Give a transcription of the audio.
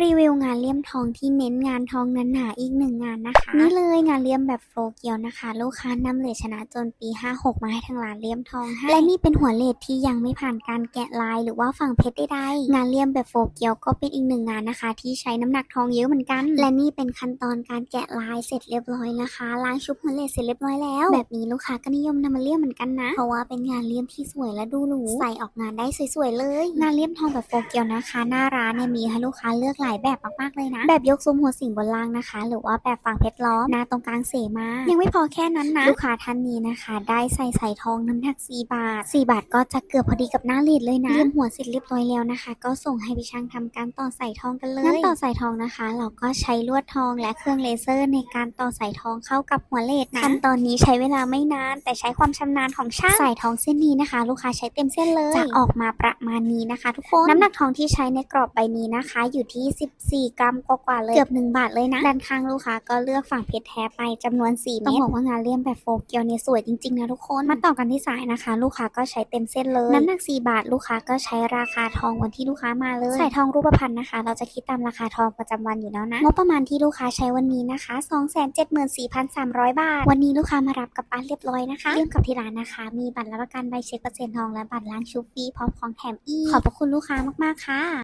รีวิวงานเลี่ยมทองที่เน้นงานทองหนาๆอีกหนึ่งงานนะคะนี่เลยงานเลี่ยมแบบโฟล์เกียวนะคะ ลูกค้านำเลทชนะจนปี 56 มาให้ทางร้านเลี่ยมทองให้และนี่เป็นหัวเลทที่ยังไม่ผ่านการแกะลาย หรือว่าฝั่งเพชรใดๆงานเลี่ยมแบบโฟล์เกียวก็เป็นอีกหนึ่งงานนะคะ ที่ใช้น้ำหนักทองเยอะเหมือนกัน และนี่เป็นขั้นตอนการแกะลายเสร็จเรียบร้อยนะคะล้างชุบหัวเลทเสร็จเรียบร้อยแล้ว แบบนี้ลูกค้าก็นิยมนำมาเลี่ยมเหมือนกันนะเพราะว่าเป็นงานเลี่ยมที่สวยและดูหรูใส่ออกงานได้สวยๆเลย งานเลี่ยมทองแบบโฟล์เกียวนะคะ หน้าร้านเนี่ยมีให้ลูกค้าเลือกหลายแบบมากๆเลยนะ แบบยกซุ้มหัวสิงบนล่างนะคะ หรือว่าแบบฝั่งเพชรล้อมหน้าตรงกลางเสมา ยังไม่พอแค่นั้นนะ ลูกค้าท่านนี้นะคะ ได้ใส่ใส่ทองน้ำหนัก 4 บาท 4 บาทก็จะเกือบพอดีกับหน้าลีดเลยนะเลี่ยมหัวเสร็จเรียบร้อยแล้วนะคะ ก็ส่งให้พี่ช่างทำการต่อใส่ทองกันเลยงั้นต่อใส่ทองนะคะ เราก็ใช้ลวดทองและเครื่องเลเซอร์ในการต่อใส่ทองเข้ากับหัวเลดนะขั้นตอนนี้ใช้เวลาไม่นาน แต่ใช้ความชำนาญของช่างใส่ทองเส้นนี้นะคะ ลูกค้าใช้เต็มเส้นเลยจะออกมาประมาณนี้นะคะ ทุกคนน้ำหนักทองที่ใช้ในกรอบใบนี้นะคะ อยู่ที่14 กรัมกว่าๆเลยเกือบ 1 บาทเลยนะด้านข้างลูกค้าก็เลือกฝั่งเพชรแท้ไปจำนวน4เม็ดต้องบอกว่างานเลี่ยมแบบโฟล์เกียวเนี่ยสวยจริงๆนะทุกคนมาต่อกันที่สายนะคะ ลูกค้าก็ใช้เต็มเส้นเลยน้ำหนัก 4 บาทลูกค้าก็ใช้ราคาทองวันที่ลูกค้ามาเลยใส่ทองรูปพรรณนะคะ เราจะคิดตามราคาทองประจำวันอยู่แล้วนะงบประมาณที่ลูกค้าใช้วันนี้นะคะ 274,300 บาท วันนี้ลูกค้ามารับกลับบ้านเรียบร้อยนะคะเรื่องกับที่ร้านนะคะ มีบัตรรับประกันใบเช็คเปอร์เซ็นต์ทองและบัตรล้างชุบฟรีพร้อมของแถมอีกขอบพระคุณลูกค้ามากๆค่ะ